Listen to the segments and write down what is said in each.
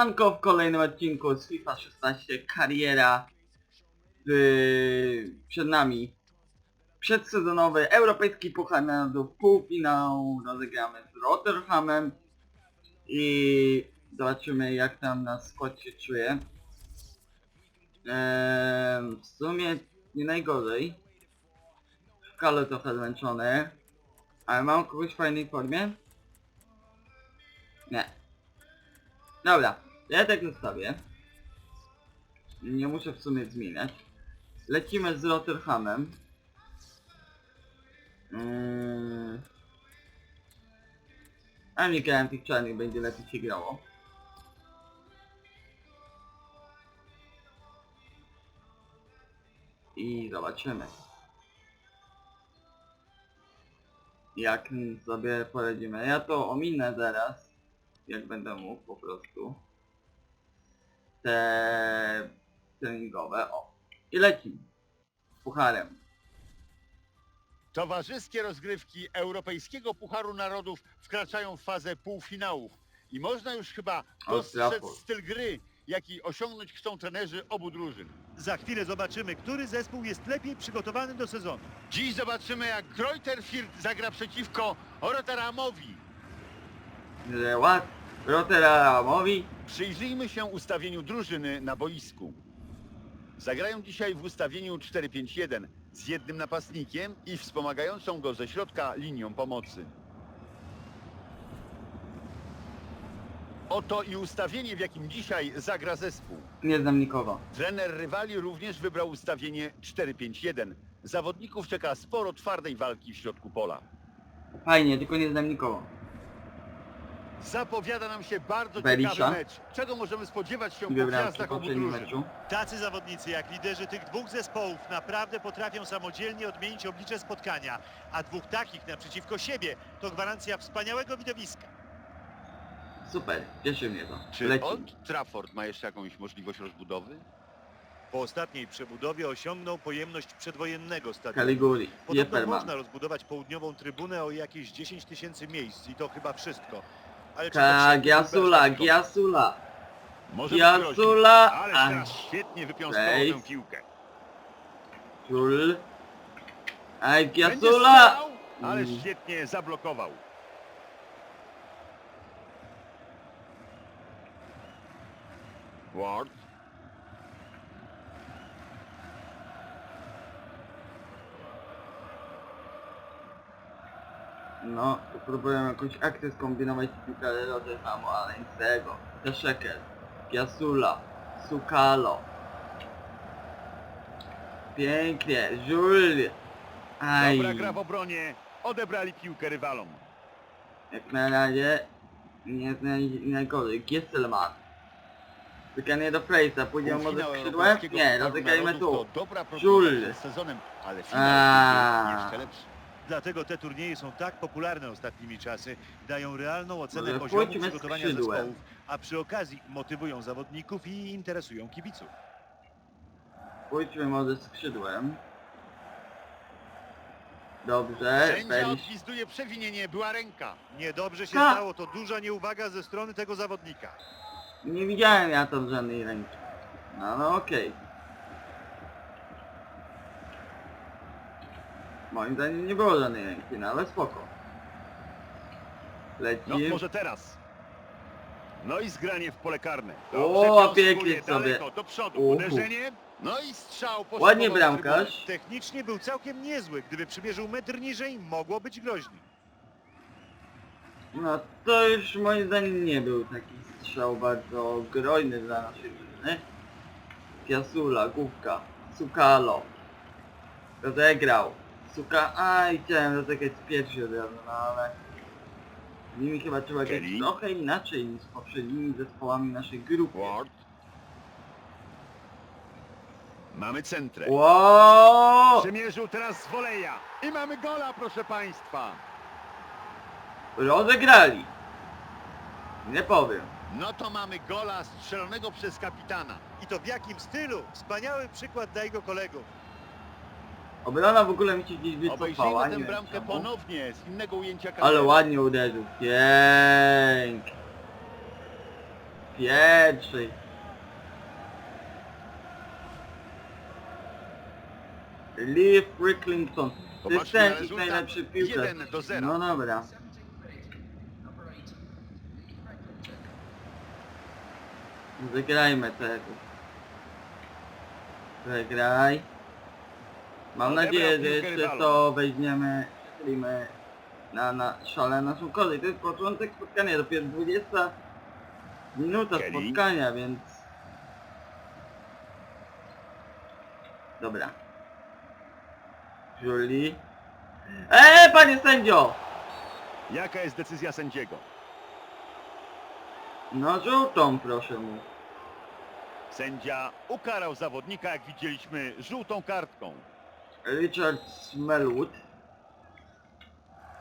Siemanko w kolejnym odcinku z FIFA 16 kariera yy, przed nami. Przedsezonowy Europejski Puchar Narodów półfinał. Rozegramy z Rotherhamem i zobaczymy jak tam na skład się czuje w sumie nie najgorzej. W kale trochę zmęczony ale mam kogoś w fajnej formie? Nie. Dobra, ja tak zostawię. Nie muszę w sumie zmieniać. Lecimy z Rotherhamem. Mm. A nie grałem tych czarnych, będzie lepiej się grało. I zobaczymy. Jak sobie poradzimy. Ja to ominę zaraz jak będę mógł po prostu te treningowe. O. I lecimy. Pucharem. Towarzyskie rozgrywki Europejskiego Pucharu Narodów wkraczają w fazę półfinałów i można już chyba dostrzec Trafford. styl gry, jaki osiągnąć chcą trenerzy obu drużyn. Za chwilę zobaczymy, który zespół jest lepiej przygotowany do sezonu. Dziś zobaczymy jak Greuther Fürth zagra przeciwko Rotteramowi. Że ład Rotteramowi. Przyjrzyjmy się ustawieniu drużyny na boisku. Zagrają dzisiaj w ustawieniu 4-5-1 z jednym napastnikiem i wspomagającą go ze środka linią pomocy. Oto i ustawienie, w jakim dzisiaj zagra zespół. Nie znam nikogo. Trener rywali również wybrał ustawienie 4-5-1. Zawodników czeka sporo twardej walki w środku pola. Fajnie, tylko nie znam nikogo. Zapowiada nam się bardzo Berisha. ciekawy mecz. Czego możemy spodziewać się po Wybrałem przy gwiazdach obu poprzednim drużyn? meczu. Tacy zawodnicy jak liderzy tych dwóch zespołów naprawdę potrafią samodzielnie odmienić oblicze spotkania, a dwóch takich naprzeciwko siebie to gwarancja wspaniałego widowiska. Super, cieszy mnie to. Czy Leci. Old Trafford ma jeszcze jakąś możliwość rozbudowy? Po ostatniej przebudowie osiągnął pojemność przedwojennego stadionu. Caliguri. Podobno Jeperman. można rozbudować południową trybunę o jakieś 10 tysięcy miejsc i to chyba wszystko. Ale Ka był Giasula, Giasula. Może być Giasula, ale świetnie wypiąskował tę Ej. piłkę. Żul. Aj, Będzie Giasula! strzelał, ale Mm. świetnie zablokował. Ward. No, próbuję jakąś akcję skombinować z piłkarze Rotherhamu, ale nic z tego. Teszeker, Giasula, Sukalo. Pięknie, Żul. Aj, Dobra gra w obronie. Odebrali piłkę rywalom. jak na razie nie jest naj, najgorzej. Gesselman. Tykanie do Frejsa, pójdziemy może Półfinał skrzydłem? Europejskiego Nie, Pucharu Narodów tu. To dobra Żul. propozycja przed sezonem, ale finał jeszcze lepszy. Dlatego te turnieje są tak popularne ostatnimi czasy, dają realną ocenę Może poziomu przygotowania skrzydłem. zespołów, a przy okazji motywują zawodników i interesują kibiców. Pójdźmy może skrzydłem. Dobrze, Sędzia Berisz. odgwizduje przewinienie, była ręka. Niedobrze się Ha! stało, to duża nieuwaga ze strony tego zawodnika. Nie widziałem ja tam żadnej ręki. No, no okej. Moim zdaniem nie było żadnej ręki, no ale spoko. Leci. No może teraz. No i zgranie w pole karne. O, piąskuje pięknie sobie. daleko, do przodu, Uhu. uderzenie. No i strzał poszedł Ładnie trybuny. bramkarz. Technicznie był całkiem niezły, gdyby przymierzył metr niżej, mogło być groźny. No to już moim zdaniem nie był taki strzał bardzo groźny dla naszej drużyny. Piasula, główka, Sukalo. Rozegrał. Suka... Aj, chciałem rozegrać pierwszy od razu, no ale... Z nimi chyba trzeba grać trochę inaczej niż z poprzednimi zespołami naszej grupy. Ward. Mamy centrę. Wow! Przymierzył teraz z woleja. I mamy gola, proszę państwa. Rozegrali! Nie powiem. No to mamy gola strzelonego przez kapitana. I to w jakim stylu? Wspaniały przykład dla jego kolegów. Obrona w ogóle mi się gdzieś wycofała, Obejrzyjmy nie tę wiem bramkę czemu. ponownie z innego ujęcia Ale kamery. ładnie uderzył. Pięknie. Fricklington. To jest Popatrzmy na ich rezultat. najlepszy piłkarz. 1 do 0. No dobra. Wygrajmy tego. Wygraj. Mam nadzieję, że jeszcze to weźmiemy streamy na, na szale naszą korzyść. To jest początek spotkania, dopiero 20 minuta Kelly. spotkania, więc... Dobra. Julie. Eee, panie sędzio! Jaka jest decyzja sędziego? No żółtą proszę mu. Sędzia ukarał zawodnika, jak widzieliśmy, żółtą kartką. Richard Smellwood.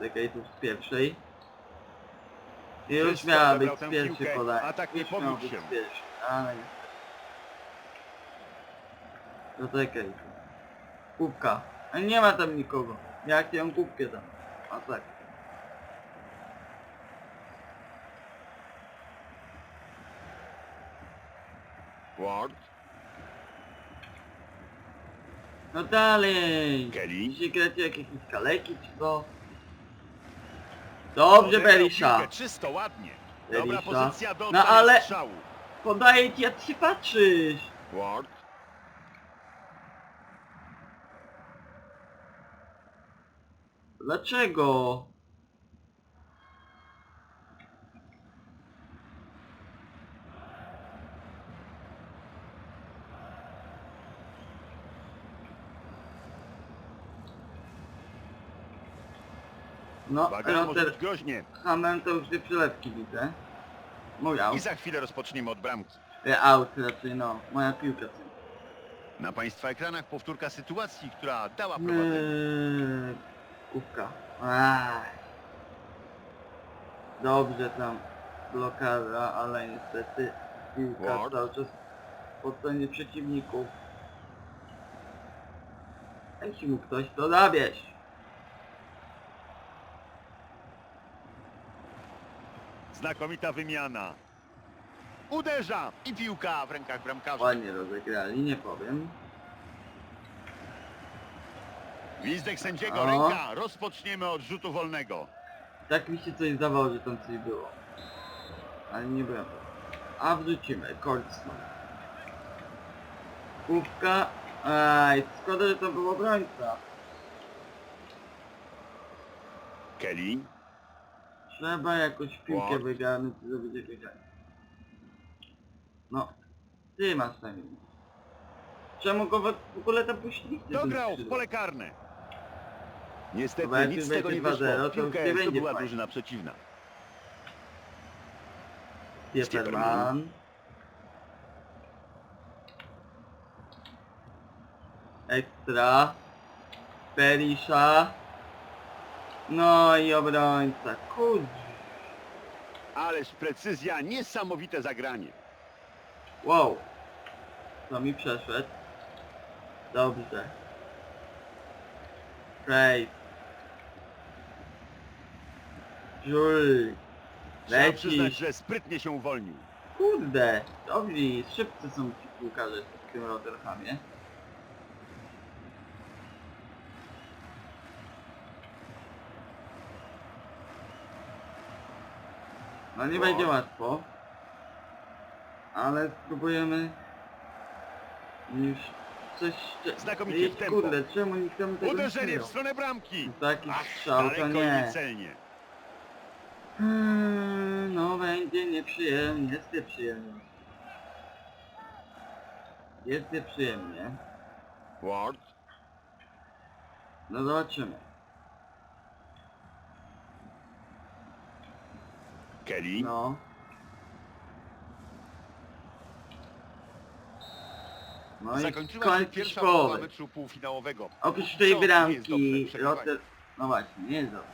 Czekaj tu z pierwszej. I już Wszystko miała być odebrał z tę pierwszej piłkę, tak nie Już powiódł być się. z pierwszej, ale nie. To czekaj. Kubka. A nie ma tam nikogo. Jak ją kubkę tam? A tak. Ward, No dalej. Kelly. Dzisiaj gracie jakieś kaleki czy co? Dobrze Odebrał Berisha. piłkę Czysto, ładnie. Dobra Berisha. pozycja do No oddania ale- strzału. Podaję ci, a ty się patrzysz. Ward, Dlaczego? No, uwaga, może Rotter być groźnie. Hammer to już dwie przelewki widzę. Mój I out. za chwilę rozpoczniemy od bramki. E, Out raczej, no. Moja piłka. Na Państwa ekranach powtórka sytuacji, która dała prowadzenie. Eee, Kubka. Ach. Dobrze tam blokada, ale niestety piłka Ward. cały czas po stronie przeciwników. Jeśli mu ktoś to zawieź. Znakomita wymiana. Uderza i piłka w rękach bramkarza. Ładnie rozegrali, nie powiem. Gwizdek sędziego, O. ręka. Rozpoczniemy od rzutu wolnego. Tak mi się coś zdawało, że tam coś było. Ale nie byłem. A wrzucimy, Coltsman. Kubka. Aj, szkoda, że to był obrońca. Kelly. Trzeba jakoś piłkę wygarnąć i zrobić jakieś. No, ty masz tam ją. Czemu go w w ogóle tam puściliście? Dograł w pole karne. Niestety jak nic z tego nie będzie 2-0, wyszło. to już Piłkę nie będzie zdobyła fajnie. drużyna przeciwna. Pieperman. Ekstra. Perisha. No i obrońca. Kurczę. Ależ precyzja, niesamowite zagranie. Wow. To mi przeszedł. Dobrze. Great. Jules. Trzeba przyznać, Lecisz. że sprytnie się uwolnił. Kurde. Dobrzy, szybcy są ci piłkarze w tym Rotherhamie. No nie będzie łatwo. Ale spróbujemy już coś... Znakomicie Ej, w tempo. Kurde, czemu nikt tam tego nie Uderzenie przyjął? w stronę bramki. Taki Ach, strzał to daleko i nie. niecelnie. Hmm, no będzie nieprzyjemnie, jest nieprzyjemnie. Jest nieprzyjemnie. Ward. No zobaczymy. Kelly. No. No i Zakończyła się koniec pierwsza połowa połowy. meczu półfinałowego. Oprócz Co tej nie jest bramki. Rotter... No właśnie, nie jest dobrze.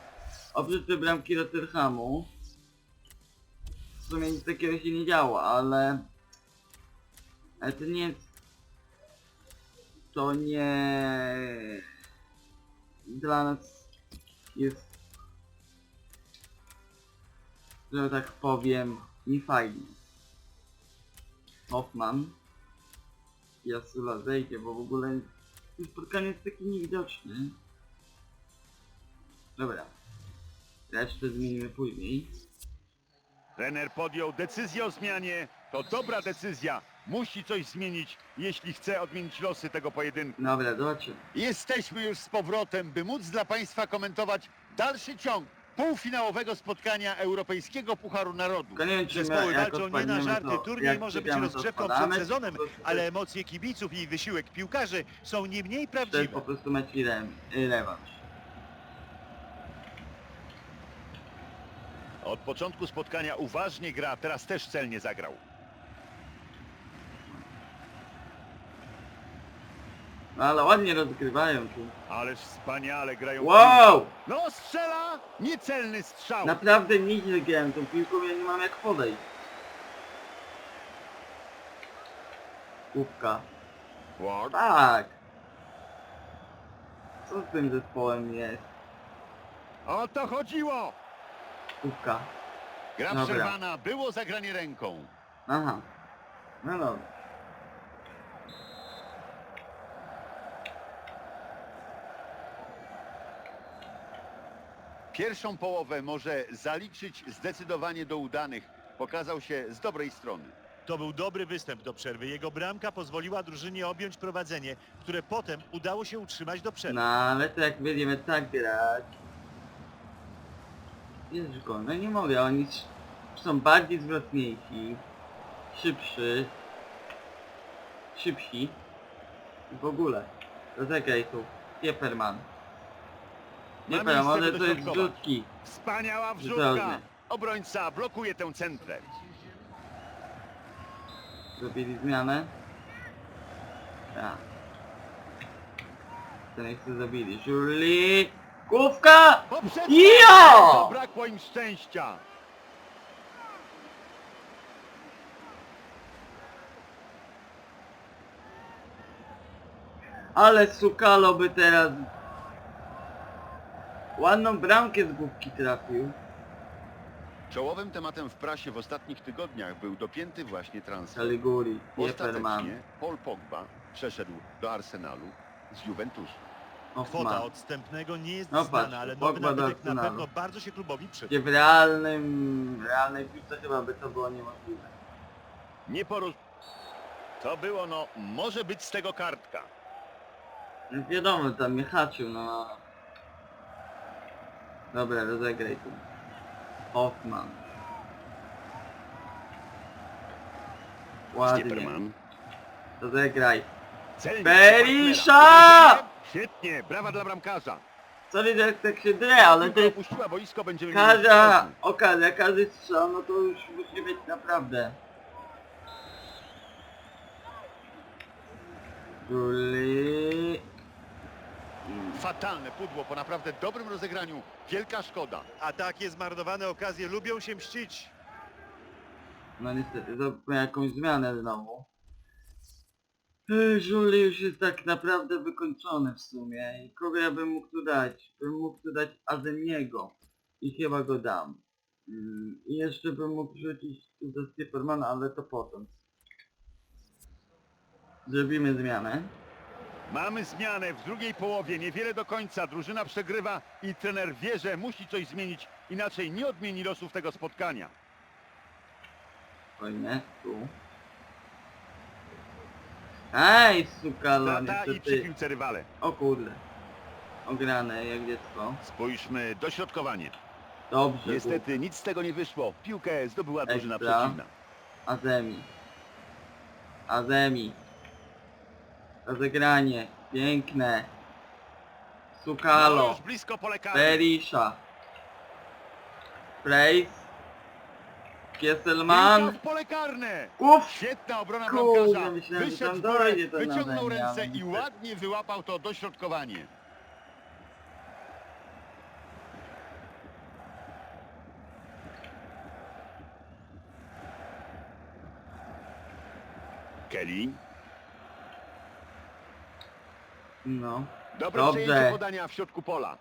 Oprócz tej bramki Rotterhamu w sumie nic takiego się nie działo, ale... Ale to nie. To nie... Dla nas jest... Że tak powiem, nie fajnie. Hoffman. Jasula zejdzie, bo w ogóle to spotkanie jest takie niewidoczne. Dobra. Resztę zmienimy później. Trener podjął decyzję o zmianie. To dobra decyzja. Musi coś zmienić, jeśli chce odmienić losy tego pojedynku. Dobra, zobaczymy. Jesteśmy już z powrotem, by móc dla Państwa komentować dalszy ciąg półfinałowego spotkania Europejskiego Pucharu Narodu. Koniecznie Zespoły jak walczą nie na odpadniemy, żarty. to Turniej jak może być przegramy, to rozgrzewką przed sezonem, ale emocje kibiców i wysiłek piłkarzy są nie mniej To jest po prawdziwe. prostu mecz i rem- i rewanż. Od początku spotkania uważnie gra, teraz też celnie zagrał. No ale ładnie rozgrywają tu. Ależ wspaniale grają. Wow! No strzela! Niecelny strzał. Naprawdę nieźle grałem tą piłką, ja nie mam jak podejść. Kubka. Ward. Tak! Co z tym zespołem jest? O to chodziło! Kubka. Gra Dobra. przerwana, było zagranie ręką. Aha. No dobra. Pierwszą połowę może zaliczyć zdecydowanie do udanych. Pokazał się z dobrej strony. To był dobry występ do przerwy. Jego bramka pozwoliła drużynie objąć prowadzenie, które potem udało się utrzymać do przerwy. No ale to jak będziemy tak grać... Jezuko, no nie mogę, oni s- są bardziej zwrotniejsi, szybszy, szybsi i w ogóle. Rozegraj tu, Kieperman. Ma miejsce ale do to jest rzutki. Wspaniała wrzutka. Obrońca blokuje tę centrę. Zrobili zmianę. Tak. Ten jeszcze zabili. Żuli! Główka! Poprzednia! Jo! Zabrakło im szczęścia. Ale Sukalo by teraz... Ładną bramkę z główki trafił. Czołowym tematem w prasie w ostatnich tygodniach był dopięty właśnie transfer. Caliguri, Kieperman, Ostatecznie Paul Pogba przeszedł do Arsenalu z Juventusu. Kwota Hoffman. odstępnego nie jest No patrz, znana, ale nowy Pogba do nabytek na Arsenalu. pewno bardzo się klubowi przyda. Gdzie w realnym, realnej piłce chyba by to było niemożliwe. Nie poroz... To było, no, może być z tego kartka. Wiadomo, tam mnie haczył, no. Dobra, rozegraj tu. Hoffman. Ładnie. Stieperman. Rozegraj. Celnie Berisha! partnera. Świetnie, brawa dla bramkarza. Co widzę, jak tak się drę, ale to Piłka jest opuściła boisko, będziemy mieli każda okazja, każdy strzał, no to już musi być naprawdę. Juli. Fatalne pudło po naprawdę dobrym rozegraniu. Wielka szkoda. A takie zmarnowane okazje lubią się mścić. No niestety, to jakąś zmianę znowu. Juli już jest tak naprawdę wykończony w sumie. I kogo ja bym mógł tu dać? Bym mógł tu dać Azemiego. I chyba go dam. Mm, I jeszcze bym mógł rzucić tu za Stiepermana, ale to potem. Zrobimy zmianę. Mamy zmianę w drugiej połowie, niewiele do końca. Drużyna przegrywa i trener wie, że musi coś zmienić, inaczej nie odmieni losów tego spotkania. Spokojnie, tu. Ej, suka, Strata i przy niestety. piłce rywale. O kurde. Ograne jak dziecko. Spójrzmy, dośrodkowanie. Dobrze, Niestety nic z tego nie wyszło. Piłkę zdobyła drużyna Ekstra. przeciwna. Azemi. Azemi. Rozegranie. Piękne. Sukalo. już blisko pole karne. Berisha. Place. Piłka Kieselman. w pole karne. Uff! Świetna obrona Kurde, bramkarza. myślałem, że Wyszedł tam w górę, dojdzie to wyciągnął mnie, ręce ale i niestety. ładnie wyłapał to dośrodkowanie. Kelly. No. Dobre Dobrze. przejęcie podania w środku pola.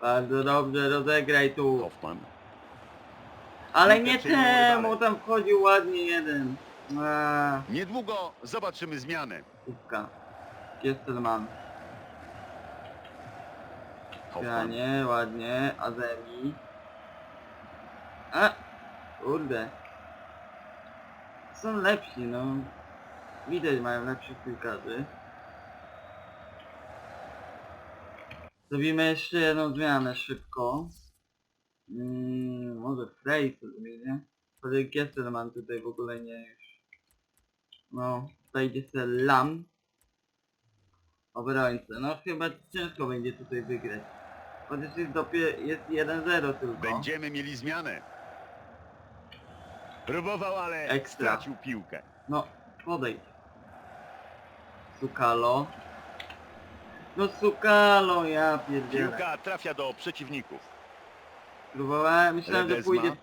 Bardzo dobrze, rozegraj tu. Hoffman. Ale Piłkę nie przyjmą temu, rywale. tam wchodził ładnie jeden. Eee, Niedługo zobaczymy zmianę. kubka. Kieselman. Hoffman. Granie, ładnie. Azemi. A! Kurde. Są lepsi, no. Widać, mają lepszych piłkarzy. Zrobimy jeszcze jedną zmianę szybko. Mm, może Frey to zmienię. Wtedy Gesselman tutaj w ogóle nie już. No, wejdzie se Lam. Obrońcę. No chyba ciężko będzie tutaj wygrać. Chociaż jest jest 1-0 tylko. Będziemy mieli zmianę. Próbował, ale Ekstra. stracił piłkę. No, podejdź. Sukalo. No Sukalo, ja pierdzielę. Piłka trafia do przeciwników. Próbowałem, myślałem, że Ledesma. pójdzie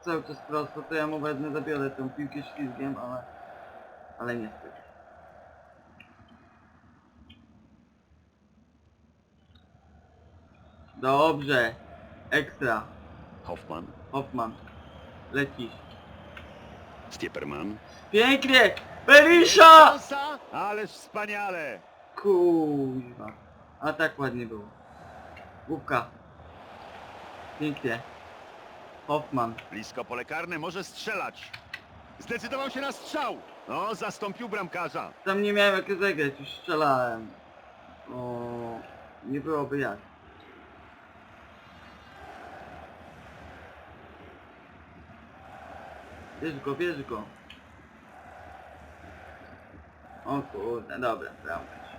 cały czas prosto, to ja mu wezmę, zabiorę tą piłkę ślizgiem, ale... Ale niestety. Dobrze. Ekstra. Hoffman, Hoffman. Lecisz. Stieperman. Pięknie! Berisha! Szansa! Ależ wspaniale! Kuźwa. A tak ładnie było. Głupka. Pięknie. Hoffman. Blisko pole karne, może strzelać. Zdecydował się na strzał. No, zastąpił bramkarza. Tam nie miałem jak rozegrać, już strzelałem. O, nie byłoby jak. Bierz go, bierz go. O kurde, dobra, bramkarz.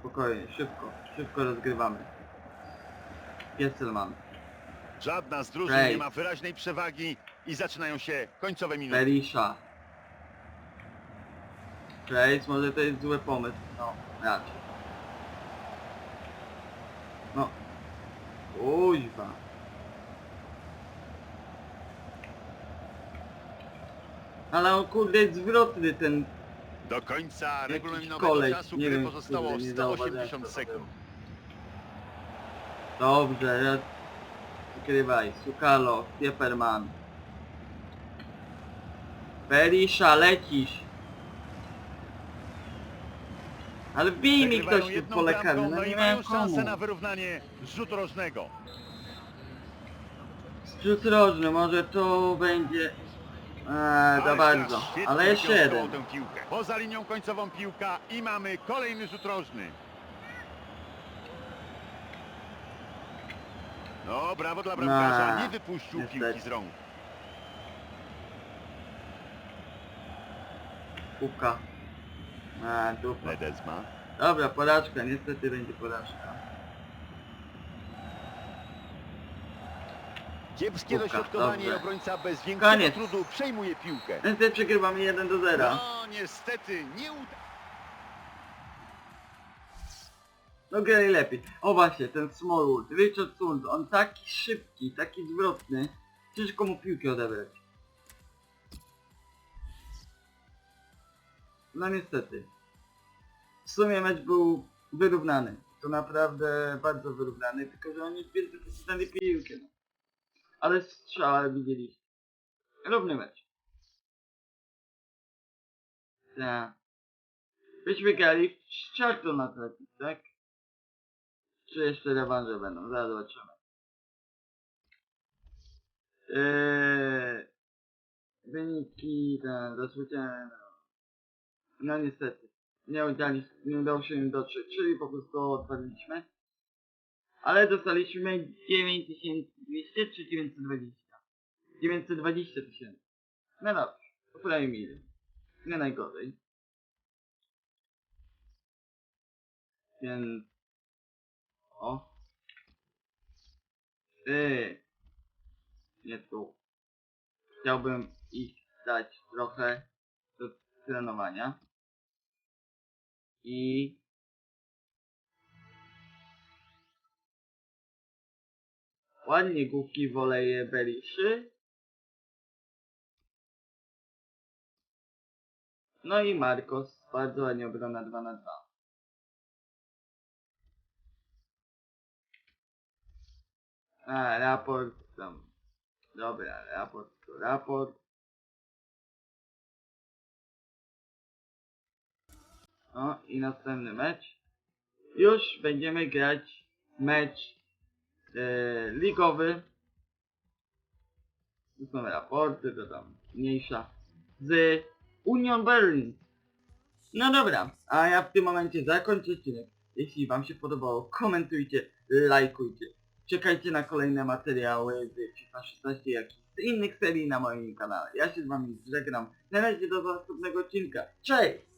Spokojnie, szybko, szybko rozgrywamy. Gesselman. Żadna z drużyn Ej. nie ma wyraźnej przewagi i zaczynają się końcowe minuty. Berisha. Trace, może to jest zły pomysł. No, raczej. No. Kuźwa. Ale on kurde jest zwrotny ten... Do końca regulaminowego koleś, czasu nie gry wiem, pozostało kurde, nie 180 zauważyłem, co to sekund. Dobrze, raz... Wykrywaj. Sukalo, Pieperman. Berisha, lecisz. Ale wbij mi Wygrywają ktoś tu jedną bramką, no no nie i miałem mają szansę komu. na wyrównanie rzutu rożnego. Rzut rożny, może to będzie... Eee, za bardzo. Ale jeszcze jeden. Poza linią końcową piłka i mamy kolejny rzut rożny. No, brawo dla bramkarza. Nie wypuścił niestety. piłki z rąk. Kubka. Eee, dupa. Ledesma. Dobra, porażka, niestety będzie porażka. Kiepskie Kubka, dośrodkowanie i obrońca bez większego Koniec. trudu przejmuje piłkę. Niestety przegrywamy 1 do 0. No, niestety nie uda. No grali lepiej. O właśnie, ten Smallwood, Richard Sund, on taki szybki, taki zwrotny. Ciężko mu piłkę odebrać. No niestety. W sumie mecz był wyrównany. To naprawdę bardzo wyrównany, tylko że oni wielce pocisnęli piłkę. Ale strzała widzieliście. Równy mecz. Tak. Byśmy grali w Charlton Athletic, tak? Czy jeszcze rewanże będą? Zaraz zobaczymy. Eee, wyniki, ten, rozpoczęły. No niestety. Nie, udali, nie udało się im dotrzeć, czyli po prostu odpadliśmy. Ale dostaliśmy 9200 czy 920? 920 tysięcy. No dobrze, poprawimy. Nie najgorzej. Więc... O. Ty. Nie tu. Chciałbym ich dać trochę do trenowania. I... Ładnie główki woleje Beliszy. No i Marcos, bardzo ładnie obrona 2 na 2. A, raport tam. Dobra, raport to raport. O, i następny mecz. Już będziemy grać mecz e, ligowy. Tu są raporty, to tam mniejsza. Z Union Berlin. No dobra, a ja w tym momencie zakończę odcinek. Jeśli wam się podobało, komentujcie, lajkujcie. Czekajcie na kolejne materiały z FIFA 16, jak i z innych serii na moim kanale. Ja się z wami żegnam. Na razie do następnego odcinka. Cześć!